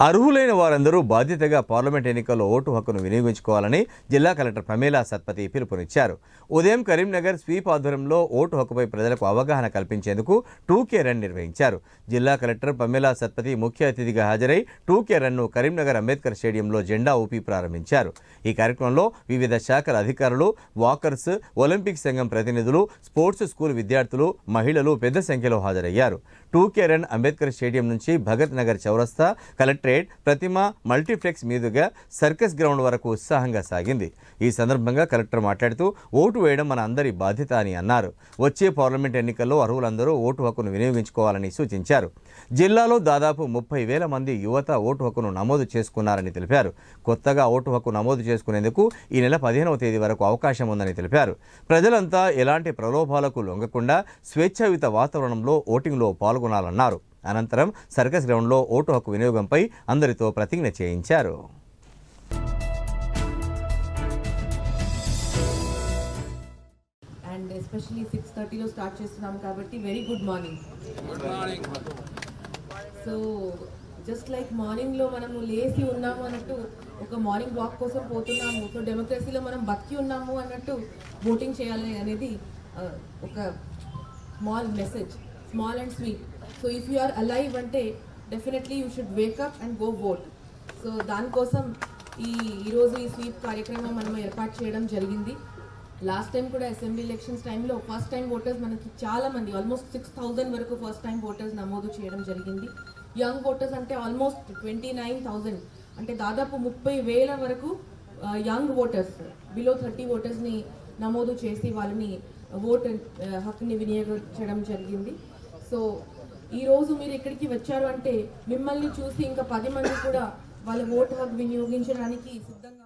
అర్హులైన వారందరూ బాధ్యతగా పార్లమెంట్ ఎన్నికల్లో ఓటు హక్కును వినియోగించుకోవాలని జిల్లా కలెక్టర్ ప్రమీలా సత్పతి పిలుపునిచ్చారు. ఉదయం కరీంనగర్ స్వీప్ ఆధ్వర్యంలో ఓటు హక్కుపై ప్రజలకు అవగాహన కల్పించేందుకు టూకే రన్ నిర్వహించారు. జిల్లా కలెక్టర్ ప్రమీలా సత్పతి ముఖ్య అతిథిగా హాజరై టూకే రన్ను కరీంనగర్ అంబేద్కర్ స్టేడియంలో జెండా ఊపి ప్రారంభించారు. ఈ కార్యక్రమంలో వివిధ శాఖల అధికారులు వాకర్స్ ఒలింపిక్ సంఘం ప్రతినిధులు స్పోర్ట్స్ స్కూల్ విద్యార్థులు మహిళలు పెద్ద సంఖ్యలో హాజరయ్యారు. టూకే రన్ అంబేద్కర్ స్టేడియం నుంచి భగత్ నగర్ చౌరస్తా కలెక్టర్ ట్రేడ్ ప్రతిమ మల్టీప్లెక్స్ మీదుగా సర్కస్ గ్రౌండ్ వరకు ఉత్సాహంగా సాగింది. ఈ సందర్భంగా కలెక్టర్ మాట్లాడుతూ ఓటు వేయడం మన అందరి బాధ్యత అని అన్నారు. వచ్చే పార్లమెంట్ ఎన్నికల్లో అర్హులందరూ ఓటు హక్కును వినియోగించుకోవాలని సూచించారు. జిల్లాలో దాదాపు ముప్పై వేల మంది యువత ఓటు హక్కును నమోదు చేసుకున్నారని తెలిపారు. కొత్తగా ఓటు హక్కు నమోదు చేసుకునేందుకు ఈ నెల పదిహేనవ తేదీ వరకు అవకాశం ఉందని తెలిపారు. ప్రజలంతా ఎలాంటి ప్రలోభాలకు లొంగకుండా స్వేచ్ఛాయుత వాతావరణంలో ఓటింగ్లో పాల్గొనాలన్నారు. అనంతరం సర్కస్ గ్రౌండ్లో ఓటు హక్కు వినియోగంపై అందరితో ప్రతిజ్ఞ చేయించారు. అండ్ ఎస్పెషలీ సిక్స్ థర్టీలో స్టార్ట్ చేస్తున్నాం కాబట్టి very good morning so just like మార్నింగ్లో మనము లేచి ఉన్నాము అన్నట్టు ఒక మార్నింగ్ వాక్ కోసం పోతున్నాము. సో డెమోక్రసీలో మనం బతికి ఉన్నాము అన్నట్టు ఓటింగ్ చేయాలి అనేది ఆ, ఒక small message small and sweet so if you are alive అంటే definitely you should wake up and go vote so దానికోసం ఈ ఈరోజు ఈ స్వీప్ కార్యక్రమం మనం ఏర్పాటు చేయడం జరిగింది. లాస్ట్ టైం కూడా అసెంబ్లీ ఎలక్షన్స్ టైంలో ఫస్ట్ టైం ఓటర్స్ మనకి చాలామంది ఆల్మోస్ట్ సిక్స్ థౌజండ్ వరకు ఫస్ట్ టైం ఓటర్స్ నమోదు చేయడం జరిగింది. యంగ్ ఓటర్స్ అంటే ఆల్మోస్ట్ ట్వంటీ నైన్ థౌజండ్ అంటే దాదాపు ముప్పై వేల వరకు యంగ్ ఓటర్స్ బిలో థర్టీ ఓటర్స్ని నమోదు చేసి వాళ్ళని ఓట్ హక్కుని వినియోగించడం జరిగింది. సో ఈరోజు మీరు ఇక్కడికి వచ్చారు అంటే మిమ్మల్ని చూసి ఇంకా పది మంది కూడా వాళ్ళ ఓటు హక్కు వినియోగించడానికి సిద్ధంగా